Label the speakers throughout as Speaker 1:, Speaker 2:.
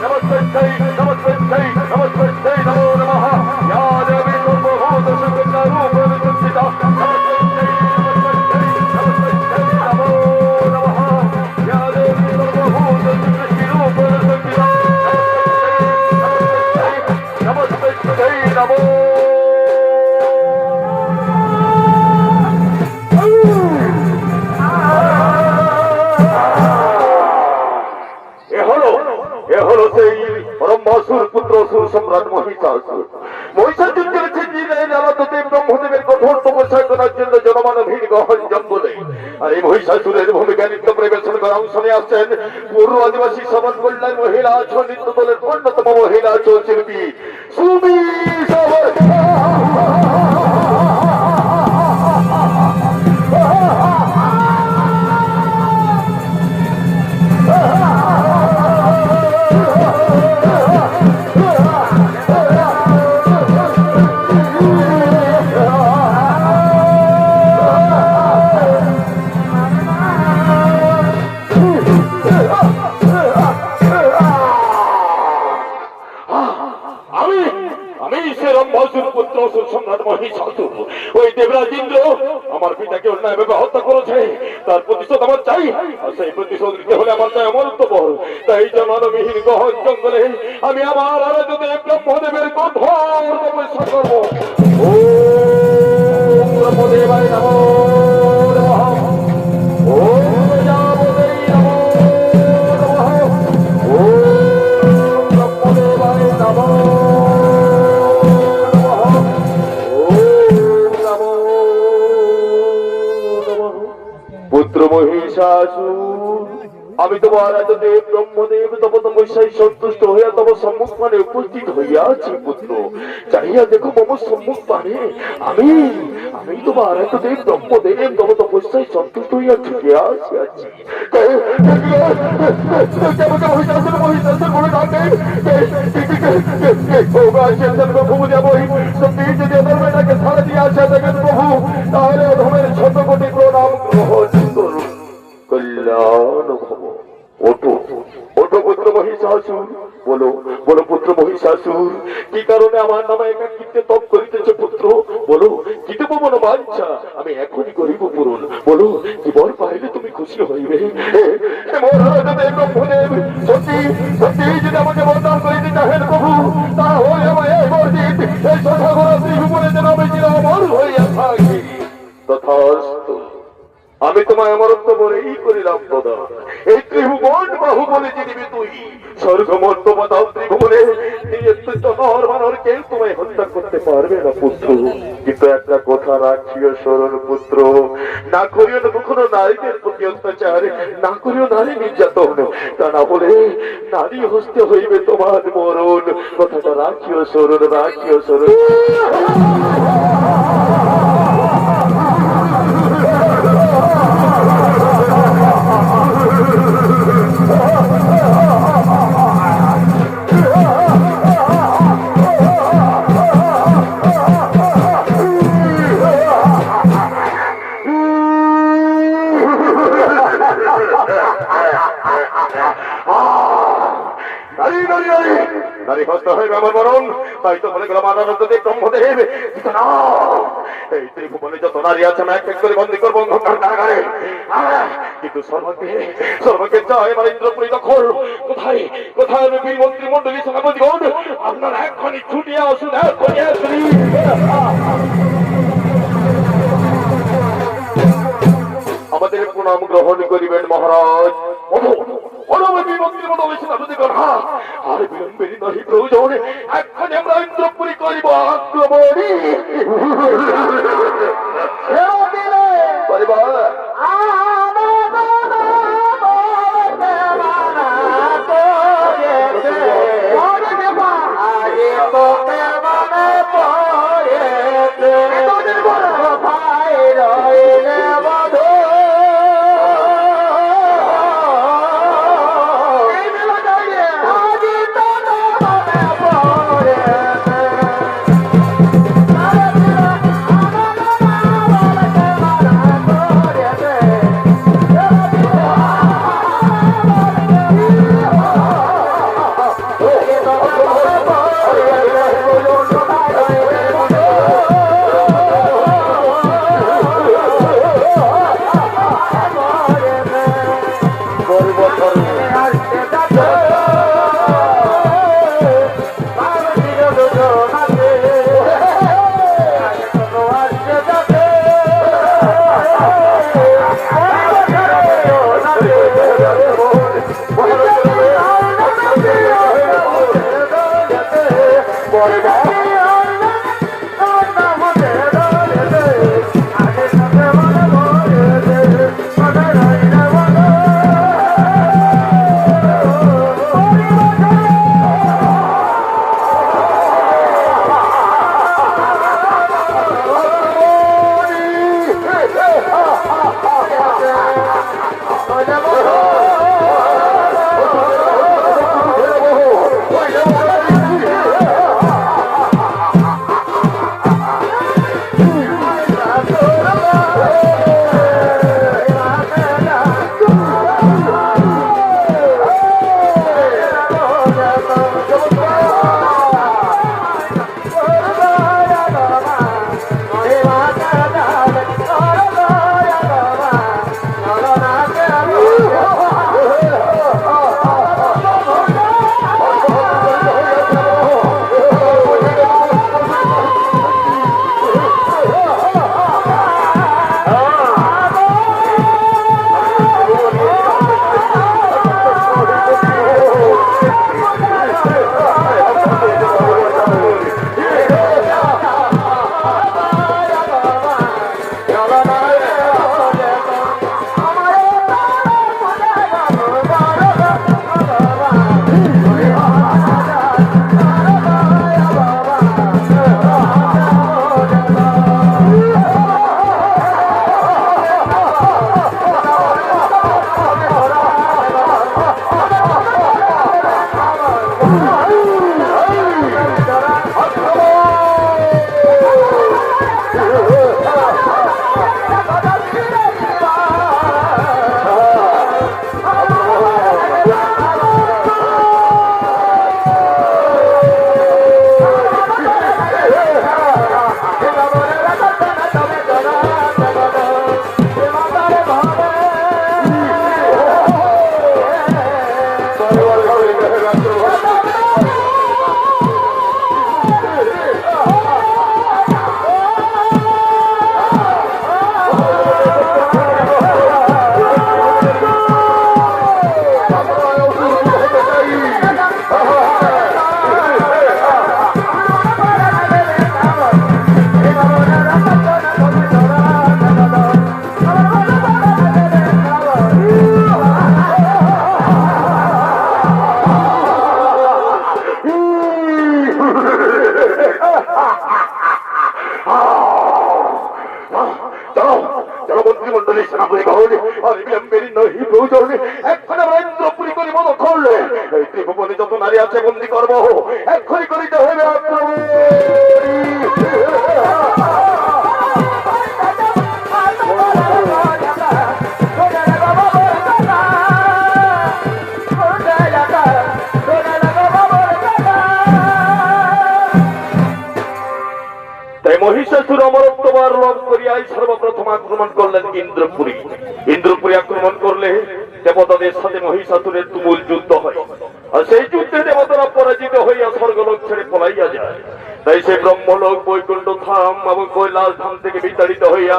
Speaker 1: 山下一体 আর ভূমিকা নৃত্য পরিবেশন করা অংশ নিয়ে আসছেন পূর্ব আদিবাসী সমাজ কল্যাণ মহিলা আছো নৃত্য দলের অন্যতম মহিলা আছো শিল্পী সুমি সবার অসুর সম্রাট মহিষাসুর। ওই দেবরাজ ইন্দ্র আমার পিতাকে অন্যায়ভাবে হত্যা করেছে। তার প্রতিশোধ আমার চাই, আর সেই প্রতিশোধ নিতে হলে আমার চাই অমরত্বপর তাই জনমিহীন গহন জঙ্গলে আমি আমার আরাধ্য যদি ব্রহ্মদেবের কঠোর তপস্যা করব। ও ব্রহ্মদেবায় নমঃ। আমি তোমার এত দেব ব্রহ্মদেব তব তমস্যায় সন্তুষ্ট হইয়া তব সম্মুখ মানে উপস্থিত হইয়াছি পুত্র। চাহিয়া দেখো মম সম্মুখ পানে আমি আমি তোমার এত দেব ব্রহ্মদেব তব তপস্যায় সন্তুষ্ট হইয়া ছুটে আসিয়াছি আমাকে মহিষাসুর মহিষাসুর বলে ডাকে প্রভু দেব সত্যি যদি অধর্মেটাকে ছাড়া দিয়ে আসে দেখেন প্রভু তাহলে অধর্মের ছোট কোটি প্রণাম গ্রহণ করুন কল্যাণ ভব। ওটো ওটো পুত্র মহিষাসুর। বলো বলো পুত্র মহিষাসুর, কি কারণে আমার নামে একাকিত্বে তপ করিতেছে পুত্র? বলো, কি দেবো মনে বাঞ্ছা? আমি এখনই করিব পূরণ। বলো, কি বর পাইলে তুমি খুশি হইবে? রাজদেব ব্রহ্মদেব সত্যি সত্যি যদি আমাকে বরদান করিতে চাহেন প্রভু, তাহলে আমার এই বর্জিত, এই সদাগর ত্রিভুবনে যেন আমি চিরমর হইয়া থাকি। তথাস্তু, আমি তোমায় অমরত্ব বলেই করিলাম প্রদান এই ত্রিভুবন বাহু বলে চিনিবি তুই? স্বর্গ মর্তমা দাও ত্রিভুবনে তোমায় হত্যা করতে পারবে না, পুত্র। কিন্তু একটা কথা সরল পুত্র। না করিও না কখনো নারীদের প্রতি অত্যাচার, না করিও নারী নির্যাতন। তা না বলে নারী হস্তে হইবে তোমার মরণ। কথাটা রাখিও সরল রাখিও সরল এই ত্রিভুবনে যত নারী আছে আমি আমাদের প্রণাম গ্রহণ করিবেন মহারাজ। ওঠো, মন্ত্রী মন্ডলী হ্যাঁ আর বিলম্বেরই নহি প্রয়োজন এক্ষণি আমরা ইন্দ্রপুরী করিব আক্রমণী
Speaker 2: মহিষাসুর অমরত্ববার লভ করিয়াই সর্বপ্রথম আক্রমণ করলেন ইন্দ্রপুরী। ইন্দ্রপুরী আক্রমণ করলে দেবতাদের সাথে মহিষাসুরের তুমুল যুদ্ধ হয়। আর সেই যুদ্ধে দেবতারা পরাজিত হইয়া স্বর্গলোক ছেড়ে পলাইয়া যায়। তাই সে ব্রহ্মলোক বৈকুণ্ঠ ধাম এবং কৈলাস ধাম থেকে বিতাড়িত হইয়া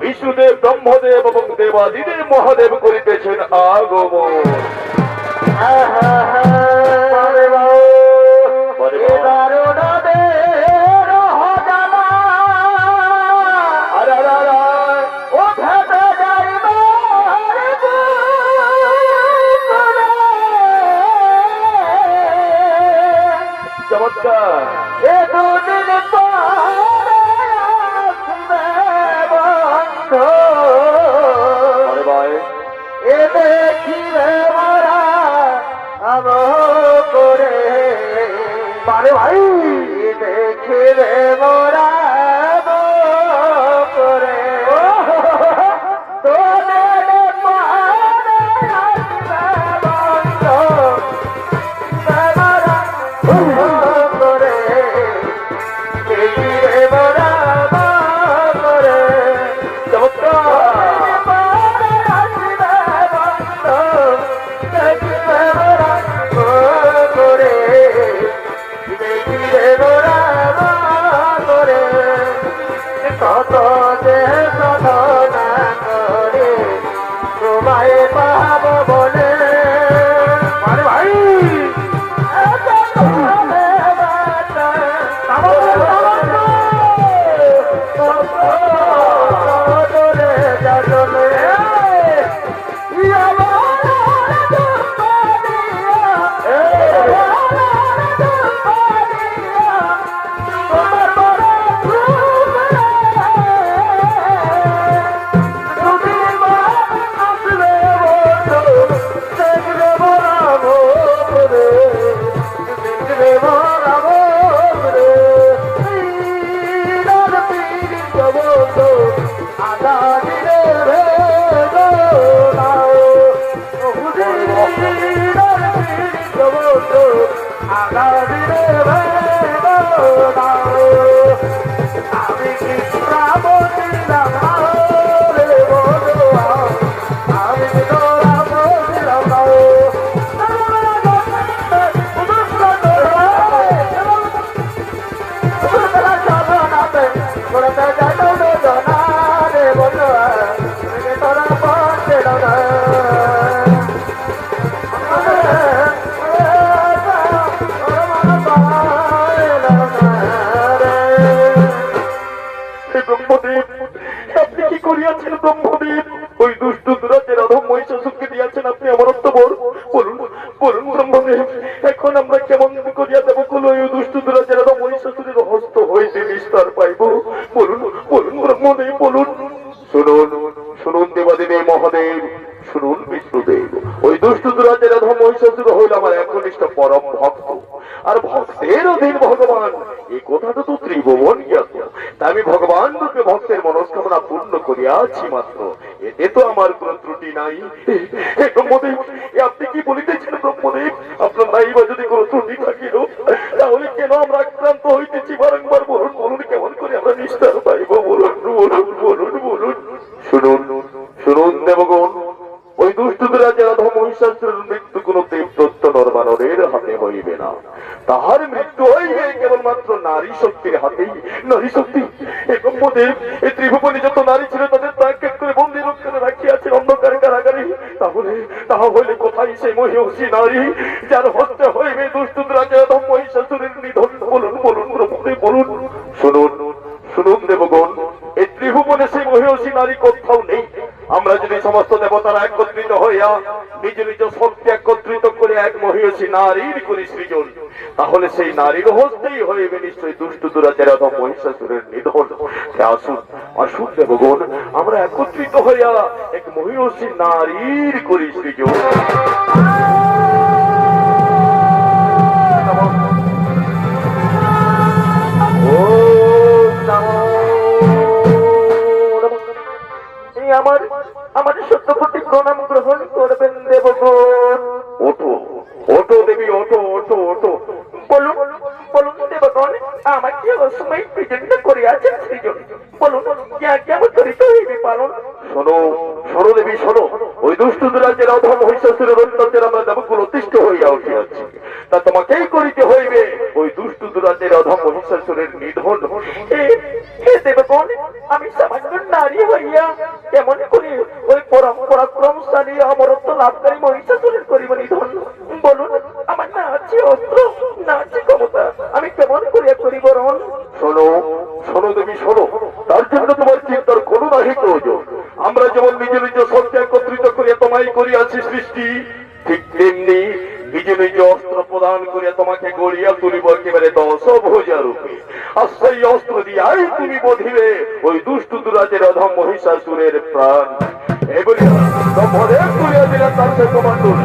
Speaker 2: বিষ্ণুদেব, ব্রহ্মদেব এবং দেবাদিদেব মহাদেব করিতেছেন আগমন। বারে চমৎকার আমার পরম ভক্ত আর ভক্তের অধীন ভগবান এই কথাটা তো ত্রিভুবন জ্ঞাত তা আমি ভগবান রূপে ভক্তের মনস্কামনা পূর্ণ করিয়াছি মাত্র। এতে তো আমার কোন ত্রুটি নাই। ব্রহ্মদেব আপনি কি বলিতেছেন ব্রহ্মদেব? আপনার নাই বা যদি কোনো ত্রুটি থাকিল, তাহলে কেন আমরা আক্রান্ত হইতেছি? বারংবার বলুন বলুন কেমন করে আমরা নিস্তার নারী শক্তির হাতেই নারী শক্তি এবং মোদের এই ত্রিভুবনে যত নারী ছিল, তাদের তাকে করে বন্দি রক্ষণে রাখিয়াছেন অন্ধকার কারাগারে। তাহলে তাহা হইলে কোথায় সেই মহিষী নারী, যার হস্তে হইবে দুষ্টরা যারা ধর্মহিংসাস্ত্রের নিধন? বলুন বলুন ব্রহ্মদেব বলুন। শুনুন শুনুন, দেবগণ, এই ত্রিভুবনে সেই মহিষী নারী কোথাও নেই। আমরা যদি সমস্ত দেবতারা একত্রিত হইয়া নিজ নিজ শক্তি একত্রিত করে এক মহিষী নারীর করি সৃজন, তাহলে সেই নারীর হস্তেই হইবে নিশ্চয়ই দুষ্ট দুরাচার অথবা মহিষাসুরের নিধন। আসুন
Speaker 1: আসুন দেবগণ আমরা একত্রিত হইয়া এক মহিষী নারীর করি সৃজন
Speaker 3: আমার আমার সত্যপতি প্রণাম গ্রহণ করবেন দেবগণ
Speaker 1: ওঠো ওঠো দেবী, ওঠো ওঠো ওঠো।
Speaker 3: আমাকে অসময় প্রেজেন্ট করিয়াছেন সৃজন বলুন যা হইবে পালন?
Speaker 1: শোনো শোনো দেবী শোনো। ওই দুষ্ট দুরাজের অধম মহিষাসুরের অত্যাচার আমরা দেবকুল অতিষ্ঠ হইয়া উঠিয়াছি। তা তোমাকেই করিতে হইবে ওই দুষ্ট দুরাজের অধম মহিষাসুরের নিধন। তার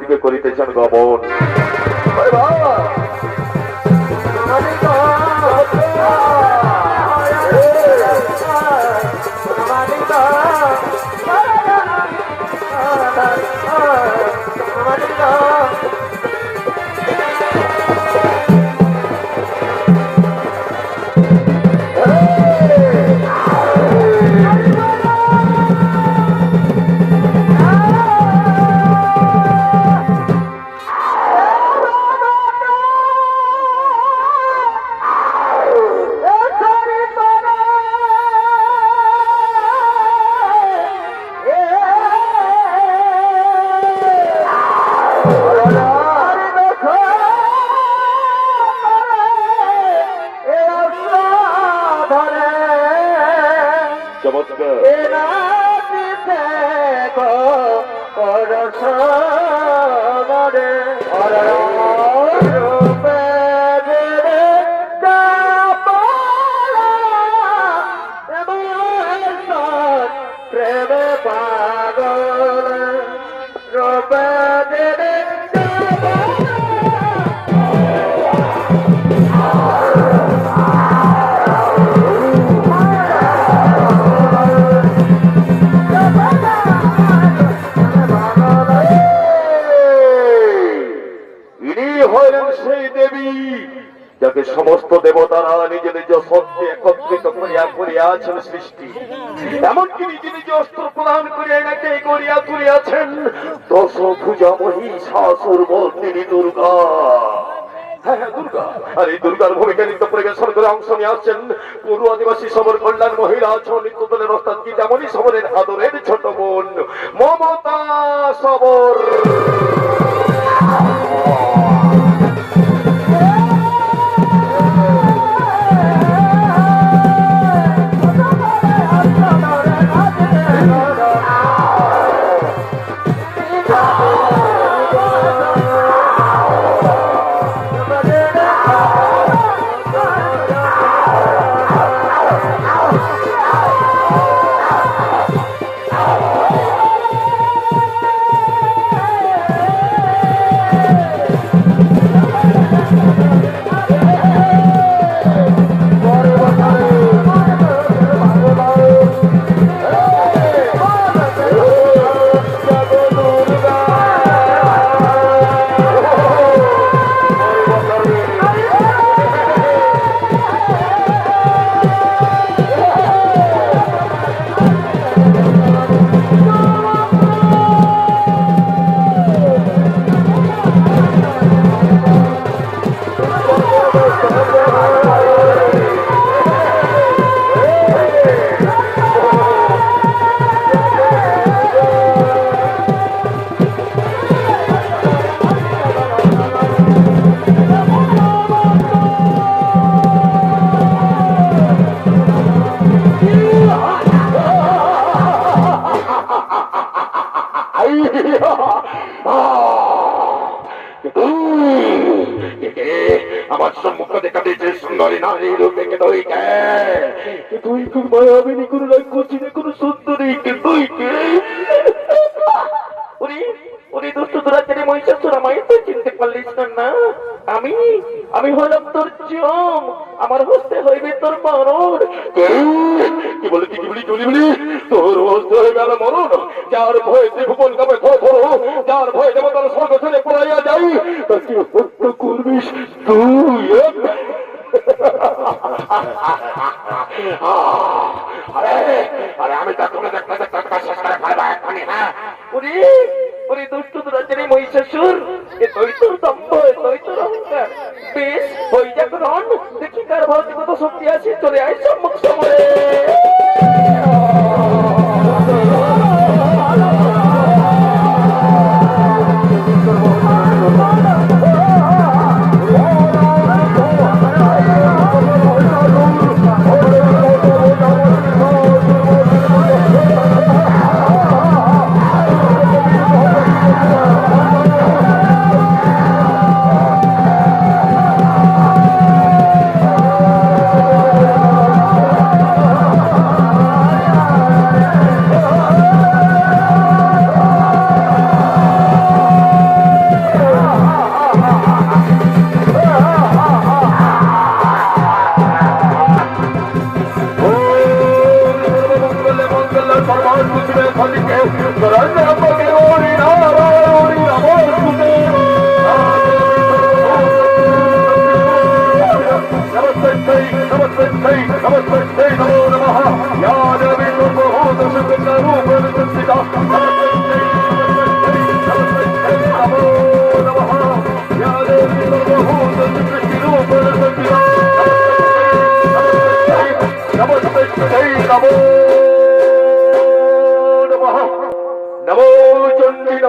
Speaker 1: দিকে করিতেছেন গমন চমৎকার যাকে সমস্ত দেবতারা নিজ নিজ সত্যে একত্রিত করিয়া করিয়াছেন সৃষ্টি, এমনকি নিজ নিজ অস্ত্র প্রদান করিয়া এনাকে করিয়া তুলিয়াছেন। দশ ভুজা মহিষাসুর মর্দিনী দুর্গা। হ্যাঁ হ্যাঁ দুর্গা। আর এই দুর্গার ভূমিকা নৃত্য পরিবেশন করে অংশ নিয়ে আদিবাসী সবর কল্যাণ মহিলা সবরের আদরের ছোট বোন, মমতা সবর। কে? তুই কে
Speaker 3: তুই কোন মায়াবিনী কোন রাক্ষসী কোন সুন্দরী কে? তুই কে? না না? তোর জম আমার হস্তে হইবে তোর মরণ।
Speaker 1: কি? বলে কি তোর যার ভয়ে ত্রিভুবন কাপে ভয়ে স্বর্গ ছেড়ে পড়াইয়া যাই তাকে হত্যা করবিস তুই হ্যাঁ?
Speaker 3: দুষ্ট দুরাচারী মহিষাসুর, এ তুই দম্ভ বেশ হই দেখি কার ভারতে কত শক্তি আছে, চলে আয় সম্মুখ সময়ে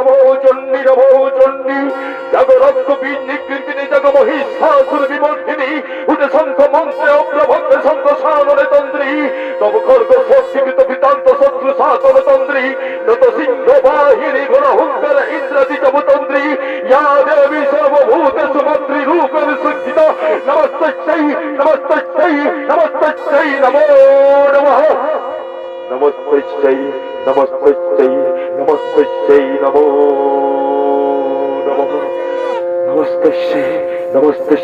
Speaker 1: নমো চণ্ডী নমো চণ্ডী জাগ রক্ত বীজ নিকৃতিনি জাগ মহিষাসুর বিমর্দিনী উঠে শঙ্খ মন্ত্রে অগ্রভক্ত শঙ্খ সানরে তন্দ্রী তব খর্গ সত্যিকৃত বিতান্ত শত্রু সাতর তন্দ্রী যত সিংহ বাহিনী ঘন হুঙ্কার ইন্দ্রাদি তব তন্দ্রী, ইয়া দেবী সর্বভূত সুমন্ত্রী রূপ বিশুদ্ধিত নমস্তৈ নমস্তৈ নমস্তৈ নমো নমঃ। নমস্তৈ নমস্তৈ নমস্তৈ নমো নমঃ নমস্তৈ নমস্তৈ